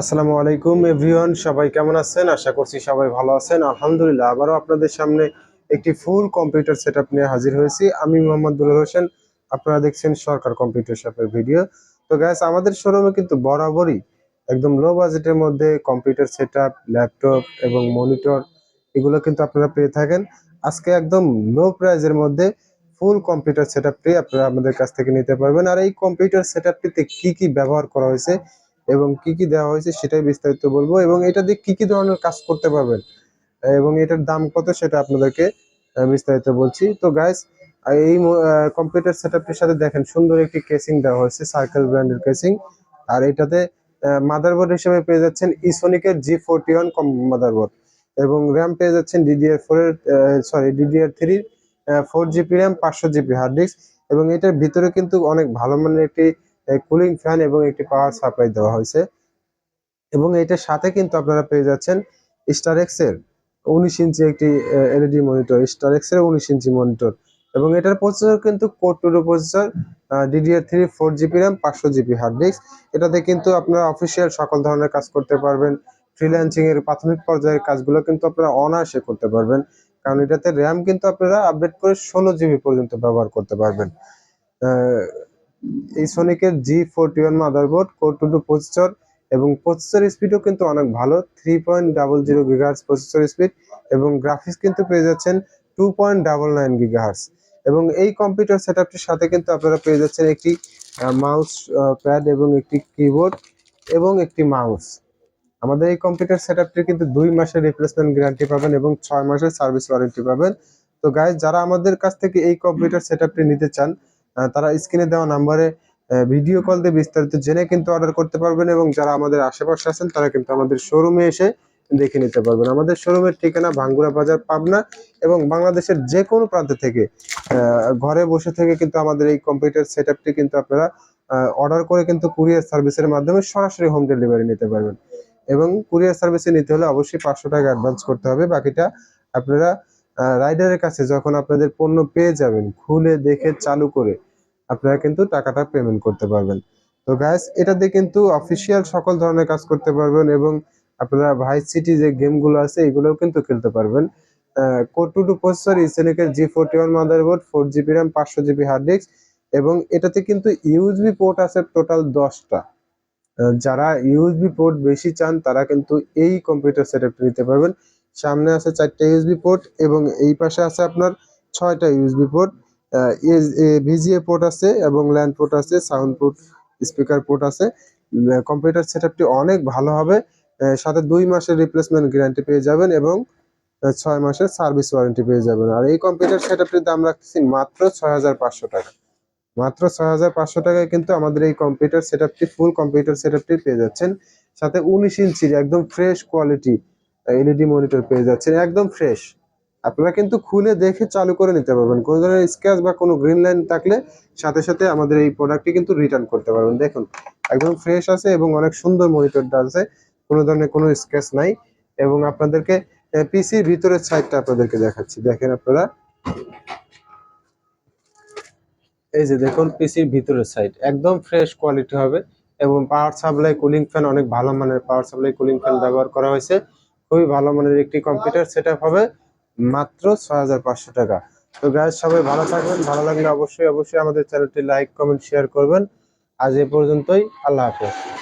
আসসালামু আলাইকুম, এভরিওয়ান, সবাই কেমন আছেন? আশা করছি সবাই ভালো আছেন। আলহামদুলিল্লাহ, আবারও আপনাদের সামনে একটি ফুল কম্পিউটার সেটআপ নিয়ে হাজির হয়েছি। আমি মোহাম্মদ হোসেন, আপনারা দেখছেন সরকার কম্পিউটার শপের ভিডিও তো গ্যাস আমাদের শোরুমে কিন্তু বরাবরই একদম লো বাজেটের মধ্যে কম্পিউটার সেটআপ ল্যাপটপ এবং মনিটর এগুলো কিন্তু আপনারা পেয়ে থাকেন। আজকে একদম লো প্রাইজের মধ্যে ফুল কম্পিউটার সেটআপটি আপনারা আমাদের কাছ থেকে নিতে পারবেন। আর এই কম্পিউটার সেটআপটিতে কি কি ব্যবহার করা হয়েছে এবং কি কি দেওয়া হয়েছে সেটাই বিস্তারিত বলব এবং এটা দিয়ে কি কি ধরনের কাজ করতে পারবেন, এবং এটার দাম কত সেটা আপনাদেরকে বিস্তারিত বলছি। তো গাইস এই কম্পিউটার সেটআপটির সাথে দেখেন সুন্দর একটি কেসিং দেওয়া হয়েছে সার্কেল ব্র্যান্ডের কেসিং আর এটাতে মাদারবোর্ড হিসেবে পেয়ে যাচ্ছেন ইসোনিকের জি ফোরটি ওয়ান মাদারবোর্ড এবং র্যাম পেয়ে যাচ্ছেন ডিডিআর ফোর এর সরি ডিডিআর থ্রির ফোর জিবি র্যাম পাঁচশো জিবি হার্ড ডিস্ক এবং এটার ভিতরে কিন্তু অনেক ভালো মানের একটি কুলিং ফ্যান এবং একটি পাওয়ার সাপ্লাই দেওয়া হয়েছে। এবং এটার সাথে কিন্তু আপনারা পেয়ে যাচ্ছেন স্টার এর উনিশ ইঞ্চি একটি এলইডি মনিটর স্টার এর উনিশ ইঞ্চি মনিটর এবং এটার প্রসেসর কিন্তু core two processor DDR three four GB RAM পাঁচশো জিবি হার্ড ডিস্ক এটাতে কিন্তু আপনারা অফিসিয়াল সকল ধরনের কাজ করতে পারবেন। ফ্রিল্যান্সিং এর প্রাথমিক পর্যায়ের কাজগুলো কিন্তু আপনারা অনায়াসে করতে পারবেন। কারণ এটাতে র্যাম কিন্তু আপনারা আপডেট করে ষোলো জিবি পর্যন্ত ব্যবহার করতে পারবেন। এই সোনিকের G forty one motherboard core two two processor এবং প্রসেসর স্পিডও কিন্তু অনেক ভালো। Three point double zero gigahertz processor speed এবং গ্রাফিক্স কিন্তু পেয়ে যাচ্ছেন two point double nine gigahertz এবং এই কম্পিউটার সেটআপটির সাথে কিন্তু আপনারা পেয়ে যাচ্ছেন একটি মাউস প্যাড এবং একটি কিবোর্ড এবং একটি মাউস আমাদের এই কম্পিউটার সেটআপটির কিন্তু দুই মাসের রিপ্লেসমেন্ট গ্যারান্টি পাবেন এবং ছয় মাসের সার্ভিস ওয়ারেন্টি পাবেন। তো গাইজ যারা আমাদের কাছ থেকে এই কম্পিউটার সেটআপটি নিতে চান তারা স্ক্রিনে দেওয়া নাম্বারে ভিডিও কল দিয়ে বিস্তারিত জেনে কিন্তু অর্ডার করতে পারবেন এবং যারা আমাদের আশেপাশে আছেন, তারা কিন্তু আমাদের শোরুমে এসে দেখে নিতে পারবেন। আমাদের শোরুমের ঠিকানা ভাঙ্গুরা বাজার, পাবনা এবং বাংলাদেশের যে কোনো প্রান্ত থেকে ঘরে বসে থেকে কিন্তু আমাদের এই কম্পিউটার সেটআপটি কিন্তু আপনারা অর্ডার করে কিন্তু কুরিয়ার সার্ভিসের মাধ্যমে সরাসরি হোম ডেলিভারি নিতে পারবেন। এবং কুরিয়ার সার্ভিসে নিতে হলে অবশ্যই পাঁচশো টাকা অ্যাডভান্স করতে হবে। বাকিটা আপনারা রাইডারের কাছে যখন আপনাদের পণ্য পেয়ে যাবেন, খুলে দেখে চালু করে আপনারা কিন্তু টাকাটা পেমেন্ট করতে পারবেন। তো গ্যাস এটাতে কিন্তু অফিসিয়াল সকল ধরনের কাজ করতে পারবেন এবং আপনারা ভাইস সিটি যে গেমগুলো আছে, এগুলোও কিন্তু খেলতে পারবেন। Core two two processor ইসেনিকের G forty one motherboard four GB RAM পাঁচশো জিবি হার্ড ডিস্ক এবং এটাতে কিন্তু ইউএসবি পোর্ট আছে টোটাল দশটা। যারা ইউএসবি পোর্ট বেশি চান, তারা কিন্তু এই কম্পিউটার সেটআপটা নিতে পারবেন। সামনে আছে চারটা ইউএসবি পোর্ট এবং এই পাশে আছে আপনার ছয়টা ইউএসবি পোর্ট ভিজিএ পোর্ট আছে এবং ল্যান্ড পোর্ট আছে সাউন্ড পোর্ট স্পিকার পোর্ট আছে। কম্পিউটার সেটআপটি অনেক ভালো হবে। সাথে দুই মাসের রিপ্লেসমেন্ট গ্যারান্টি পেয়ে যাবেন এবং ছয় মাসের সার্ভিস ওয়ারেন্টি পেয়ে যাবেন। আর এই কম্পিউটার সেটআপটির দাম রাখতেছি মাত্র ছয় হাজার পাঁচশো টাকা। মাত্র ছয় হাজার পাঁচশো টাকায় কিন্তু আমাদের এই কম্পিউটার সেটআপটি ফুল কম্পিউটার সেটআপটি পেয়ে যাচ্ছেন। সাথে উনিশ ইঞ্চির একদম ফ্রেশ কোয়ালিটি এলইডি মনিটর পেয়ে যাচ্ছেন, একদম ফ্রেশ আপনারা কিন্তু খুলে দেখে চালু করে নিতে পারবেন। কোনো ধরনের স্ক্র্যাচ বা কোনো গ্রিন লাইন থাকলে সাথে সাথে আমাদের এই প্রোডাক্টটি কিন্তু রিটার্ন করতে পারবেন। দেখুন, একদম ফ্রেশ আছে এবং অনেক সুন্দর মনিটরটা আছে। কোনো ধরনের কোনো স্ক্র্যাচ নাই এবং আপনাদেরকে পিসির ভিতরের সাইডটা আপনাদেরকে দেখাচ্ছি। দেখেন আপনারা। এই যে দেখুন পিসির ভিতরের সাইড একদম ফ্রেশ কোয়ালিটি হবে এবং পাওয়ার সাপ্লাই কুলিং ফ্যান অনেক ভালো মানের পাওয়ার সাপ্লাই কুলিং ফ্যান ব্যবহার করা হয়েছে। খুবই ভালো মানের একটি কম্পিউটার সেটআপ হবে। মাত্র ছয় হাজার পাঁচশো টাকা। তো গাছ সবাই ভালো থাকবেন, ভালো লাগলে অবশ্যই অবশ্যই আমাদের চ্যানেলটি লাইক কমেন্ট শেয়ার করবেন। আজ এ পর্যন্তই, আল্লাহ হাফেজ।